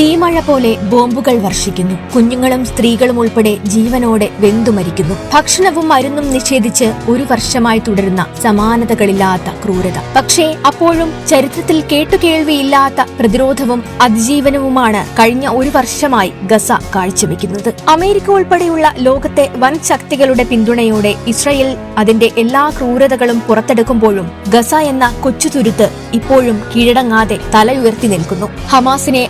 തീമഴ പോലെ ബോംബുകൾ വർഷിക്കുന്നു. കുഞ്ഞുങ്ങളും സ്ത്രീകളും ഉൾപ്പെടെ ജീവനോടെ വെന്തു മരിക്കുന്നു. ഭക്ഷണവും മരുന്നും നിഷേധിച്ച് ഒരു വർഷമായി തുടരുന്ന സമാനതകളില്ലാത്ത ക്രൂരത. പക്ഷേ അപ്പോഴും ചരിത്രത്തിൽ കേട്ടുകേൾവിയില്ലാത്ത പ്രതിരോധവും അതിജീവനവുമാണ് കഴിഞ്ഞ ഒരു വർഷമായി ഗസ കാഴ്ചവെക്കുന്നത്. അമേരിക്ക ഉൾപ്പെടെയുള്ള ലോകത്തെ വൻ ശക്തികളുടെ പിന്തുണയോടെ ഇസ്രയേൽ അതിന്റെ എല്ലാ ക്രൂരതകളും പുറത്തെടുക്കുമ്പോഴും ഗസ എന്ന കൊച്ചുതുരുത്ത് ഇപ്പോഴും കീഴടങ്ങാതെ തലയുയർത്തി നിൽക്കുന്നു. ഹമാസിനെ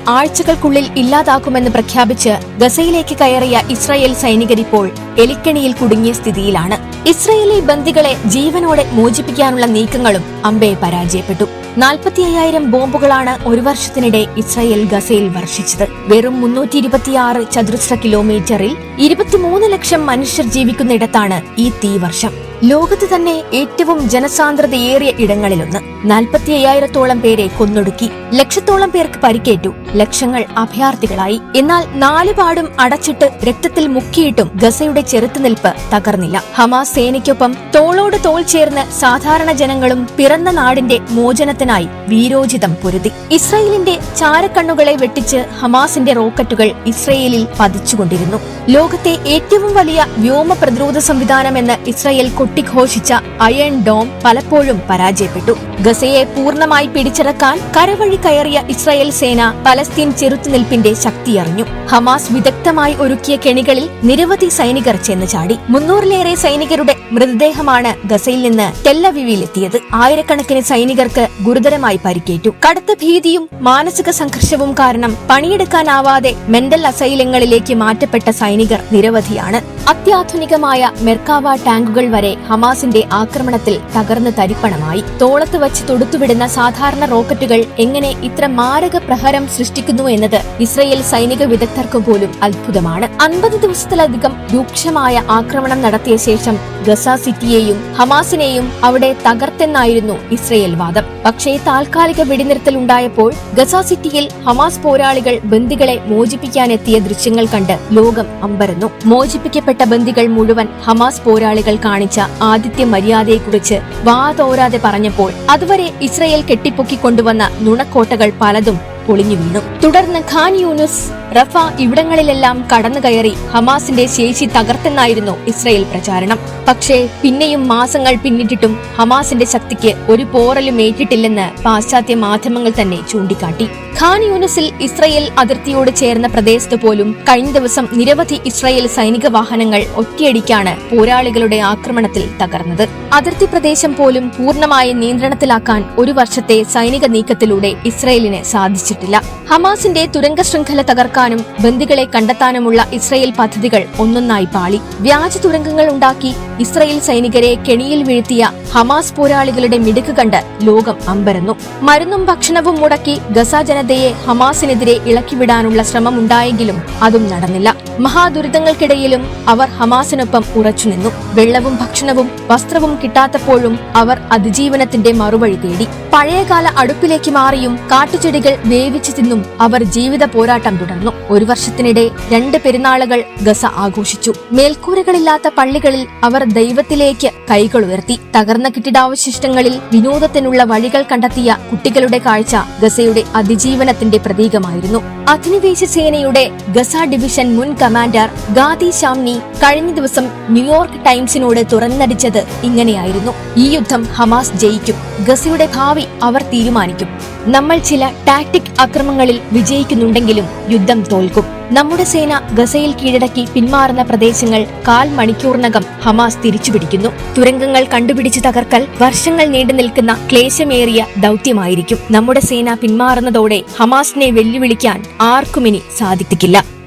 ആഴ്ചകൾക്കുള്ളിൽ ഇല്ലാതാക്കുമെന്ന് പ്രഖ്യാപിച്ച് ഗസയിലേക്ക് കയറിയ ഇസ്രായേൽ സൈനികരിപ്പോൾ എലിക്കണിയിൽ കുടുങ്ങിയ സ്ഥിതിയിലാണ്. ഇസ്രയേലി ബന്ദികളെ ജീവനോടെ മോചിപ്പിക്കാനുള്ള നീക്കങ്ങളും അമ്പെ പരാജയപ്പെട്ടു. നാൽപ്പത്തി അയ്യായിരം ബോംബുകളാണ് ഒരു വർഷത്തിനിടെ ഇസ്രായേൽ ഗസയിൽ വർഷിച്ചത്. വെറും മുന്നൂറ്റി ഇരുപത്തിയാറ് ചതുരശ്ര കിലോമീറ്ററിൽ ഇരുപത്തിമൂന്ന് ലക്ഷം മനുഷ്യർ ജീവിക്കുന്നിടത്താണ് ഈ തീവർഷം ലോകത്ത് തന്നെ ഏറ്റവും ജനസാന്ദ്രതയേറിയ ഇടങ്ങളിലൊന്ന്. നാൽപ്പത്തി അയ്യായിരത്തോളം പേരെ കൊന്നൊടുക്കി ലക്ഷത്തോളം പേർക്ക് പരിക്കേറ്റു. ലക്ഷങ്ങൾ അഭയാർത്ഥികളായി. എന്നാൽ നാലുപാടും അടച്ചിട്ട് രക്തത്തിൽ മുക്കിയിട്ടും ഗസയുടെ ചെറുത്തുനിൽപ്പ് തകർന്നില്ല. ഹമാസ് സേനയ്ക്കൊപ്പം തോളോട് തോൾ ചേർന്ന് സാധാരണ ജനങ്ങളും പിറന്ന നാടിന്റെ മോചനത്തിനായി വീരോചിതം പൊരുതി. ഇസ്രയേലിന്റെ ചാരക്കണ്ണുകളെ വെട്ടിച്ച് ഹമാസിന്റെ റോക്കറ്റുകൾ ഇസ്രയേലിൽ പതിച്ചുകൊണ്ടിരുന്നു. ലോകത്തെ ഏറ്റവും വലിയ വ്യോമ പ്രതിരോധ സംവിധാനമെന്ന് ഇസ്രായേൽ കൊട്ടിഘോഷിച്ച അയൺ ഡോം പലപ്പോഴും പരാജയപ്പെട്ടു. ഗസയെ പൂർണമായി പിടിച്ചടക്കാൻ കരവഴി കയറിയ ഇസ്രായേൽ സേന പലസ്തീൻ ചെറുത്തുനിൽപ്പിന്റെ ശക്തിയറിഞ്ഞു ഹമാസ് വിദഗ്ധമായി ഒരുക്കിയ കെണികളിൽ നിരവധി സൈനികർ ചെന്ന് ചാടി. മുന്നൂറിലേറെ സൈനികരുടെ മൃതദേഹമാണ് ഗസയിൽ നിന്ന് ടെല്ലവിവിയിലെത്തിയത് ആയിരക്കണക്കിന് സൈനികർക്ക് ഗുരുതരമായി പരിക്കേറ്റു. കടുത്ത ഭീതിയും മാനസിക സംഘർഷവും കാരണം പണിയെടുക്കാനാവാതെ മെന്റൽ അസൈലങ്ങളിലേക്ക് മാറ്റപ്പെട്ട സൈനികർ നിരവധിയാണ്. അത്യാധുനികമായ മെർക്കാവ ടാങ്കുകൾ വരെ ഹമാസിന്റെ ആക്രമണത്തിൽ തകർന്ന് തരിപ്പണമായി. തോളത്ത് വച്ച് തൊടുത്തുവിടുന്ന സാധാരണ റോക്കറ്റുകൾ എങ്ങനെ ഇത്ര മാരക പ്രഹരം സൃഷ്ടിക്കുന്നു എന്നത് ഇസ്രയേൽ സൈനിക വിദഗ്ധർക്ക് പോലും അത്ഭുതമാണ്. അൻപത് ദിവസത്തിലധികം രൂക്ഷമായ ആക്രമണം നടത്തിയ ശേഷം ഗസ സിറ്റിയെയും ഹമാസിനെയും അവിടെ തകർത്തെന്നായിരുന്നു ഇസ്രയേൽ വാദം. പക്ഷേ താൽക്കാലിക വെടിനിർത്തൽ ഉണ്ടായപ്പോൾ ഗസ സിറ്റിയിൽ ഹമാസ് പോരാളികൾ ബന്ദികളെ മോചിപ്പിക്കാനെത്തിയ ദൃശ്യങ്ങൾ കണ്ട് ലോകം അമ്പരന്നു. മോചിപ്പിക്കപ്പെട്ട ബന്ദികൾ മുഴുവൻ ഹമാസ് പോരാളികൾ കാണിച്ച ആദിത്യ മര്യാദയെക്കുറിച്ച് വാതോരാതെ പറഞ്ഞപ്പോൾ അതുവരെ ഇസ്രയേൽ കെട്ടിപ്പൊക്കിക്കൊണ്ടുവന്ന നുണക്കോട്ടകൾ പലതും പൊളിഞ്ഞു വീണു തുടർന്ന് ഖാൻ യൂനുസ് റഫ ഇവിടങ്ങളിലെല്ലാം കടന്നു കയറി ഹമാസിന്റെ ശേഷി തകർത്തെന്നായിരുന്നു ഇസ്രയേൽ പ്രചാരണം. പക്ഷേ പിന്നെയും മാസങ്ങൾ പിന്നിട്ടിട്ടും ഹമാസിന്റെ ശക്തിക്ക് ഒരു പോറലും ഏറ്റിട്ടില്ലെന്ന് പാശ്ചാത്യ മാധ്യമങ്ങൾ തന്നെ ചൂണ്ടിക്കാട്ടി. ഖാൻ യൂനുസിൽ ഇസ്രയേൽ അതിർത്തിയോട് ചേർന്ന പ്രദേശത്ത് പോലും കഴിഞ്ഞ ദിവസം നിരവധി ഇസ്രയേൽ സൈനിക വാഹനങ്ങൾ ഒറ്റയടിക്കാണ് പോരാളികളുടെ ആക്രമണത്തിൽ തകർന്നത്. അതിർത്തി പ്രദേശം പോലും പൂർണമായ നിയന്ത്രണത്തിലാക്കാൻ ഒരു വർഷത്തെ സൈനിക നീക്കത്തിലൂടെ ഇസ്രയേലിന് സാധിച്ചിട്ടില്ല. ഹമാസിന്റെ തുരങ്ക ശൃംഖല തകർക്കാനും ബന്ദികളെ കണ്ടെത്താനുമുള്ള ഇസ്രയേൽ പദ്ധതികൾ ഒന്നൊന്നായി പാളി. വ്യാജ തുരങ്കങ്ങൾ ഉണ്ടാക്കി ഇസ്രയേൽ സൈനികരെ കെണിയിൽ വീഴ്ത്തിയ ഹമാസ് പോരാളികളുടെ മിടുക്ക് കണ്ട് ലോകം അമ്പരന്നു. മരുന്നും ഭക്ഷണവും മുടക്കി ഗസ ജനതയെ ഹമാസിനെതിരെ ഇളക്കിവിടാനുള്ള ശ്രമമുണ്ടായെങ്കിലും അതും നടന്നില്ല. മഹാദുരിതങ്ങൾക്കിടയിലും അവർ ഹമാസിനൊപ്പം ഉറച്ചുനിന്നു വെള്ളവും ഭക്ഷണവും വസ്ത്രവും കിട്ടാത്തപ്പോഴും അവർ അതിജീവനത്തിന്റെ മറുപടി തേടി. പഴയകാല അടുപ്പിലേക്ക് മാറിയും കാട്ടുചെടികൾ വേവിച്ചു തിന്നും അവർ ജീവിത പോരാട്ടം തുടർന്നു. ഒരു വർഷത്തിനിടെ രണ്ട് പെരുന്നാളുകൾ ഗസ ആഘോഷിച്ചു. മേൽക്കൂരകളില്ലാത്ത പള്ളികളിൽ അവർ ദൈവത്തിലേക്ക് കൈകൾ ഉയർത്തി. തകർന്ന കെട്ടിടാവശിഷ്ടങ്ങളിൽ വിനോദത്തിനുള്ള വഴികൾ കണ്ടെത്തിയ കുട്ടികളുടെ കാഴ്ച ഗസയുടെ അതിജീവനത്തിന്റെ പ്രതീകമായിരുന്നു. അധിനിവേശ സേനയുടെ ഗസ ഡിവിഷൻ മുൻ കമാൻഡർ ഗാദി ഷാംനി കഴിഞ്ഞ ദിവസം ന്യൂയോർക്ക് ടൈംസിനോട് തുറന്നടിച്ചത് ഇങ്ങനെയായിരുന്നു. ഈ യുദ്ധം ഹമാസ് ജയിക്കും. ഗസയുടെ ഭാവി അവർ തീരുമാനിക്കും. നമ്മൾ ചില ടാക്ടിക് അക്രമങ്ങളിൽ വിജയിക്കുന്നുണ്ടെങ്കിലും യുദ്ധം തോൽക്കും. നമ്മുടെ സേന ഗസയിൽ കീഴടക്കി പിന്മാറുന്ന പ്രദേശങ്ങൾ കാൽ മണിക്കൂറിനകം ഹമാസ് തിരിച്ചുപിടിക്കുന്നു. തുരങ്കങ്ങൾ കണ്ടുപിടിച്ച് തകർക്കൽ വർഷങ്ങൾ നീണ്ടു നിൽക്കുന്ന ക്ലേശമേറിയ ദൗത്യമായിരിക്കും. നമ്മുടെ സേന പിന്മാറുന്നതോടെ ഹമാസിനെ വെല്ലുവിളിക്കാൻ ആർക്കുമിനി സാധിക്കില്ല